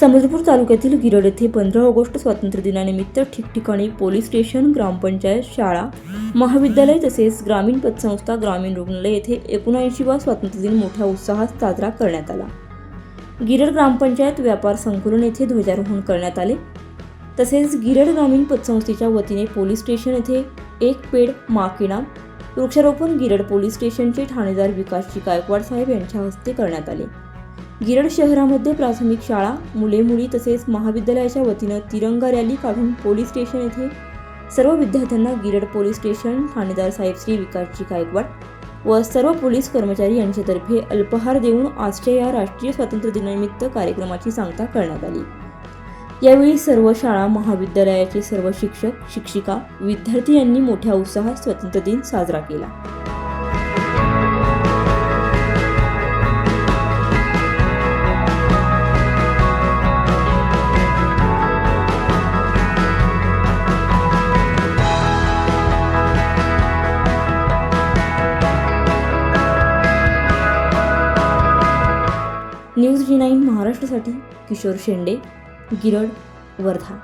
समुद्रपूर तालुक्यातील गिरड येथे पंधरा ऑगस्ट स्वातंत्र्य दिनानिमित्त ठिकठिकाणी पोलीस स्टेशन ग्रामपंचायत शाळा महाविद्यालय तसेच ग्रामीण पतसंस्था ग्रामीण रुग्णालय येथे एकोणऐंशीवा स्वातंत्र्य दिन मोठ्या उत्साहात साजरा करण्यात आला. गिरड ग्रामपंचायत व्यापार संकुलन येथे ध्वजारोहण करण्यात आले. तसेच गिरड ग्रामीण पतसंस्थेच्या वतीने पोलीस स्टेशन येथे एक पेड माकिणा वृक्षारोपण गिरड पोलीस स्टेशनचे ठाणेदार विकासजी गायकवाड साहेब यांच्या हस्ते करण्यात आले. गिरड शहरामध्ये प्राथमिक शाळा मुले मुली तसेच महाविद्यालयाच्या वतीनं तिरंगा रॅली काढून पोलीस स्टेशन येथे सर्व विद्यार्थ्यांना गिरड पोलीस स्टेशन ठाणेदार साहेब श्री विकासजी गायकवाड व सर्व पोलीस कर्मचारी यांच्यातर्फे अल्पहार देऊन आजच्या या राष्ट्रीय स्वातंत्र्य दिनानिमित्त कार्यक्रमाची सांगता करण्यात आली. यावेळी सर्व शाळा महाविद्यालयाचे सर्व शिक्षक शिक्षिका विद्यार्थी यांनी मोठ्या उत्साहात स्वातंत्र्य दिन साजरा केला. न्यूज जी नाईन महाराष्ट्रासाठी किशोर शेंडे गिरड वर्धा.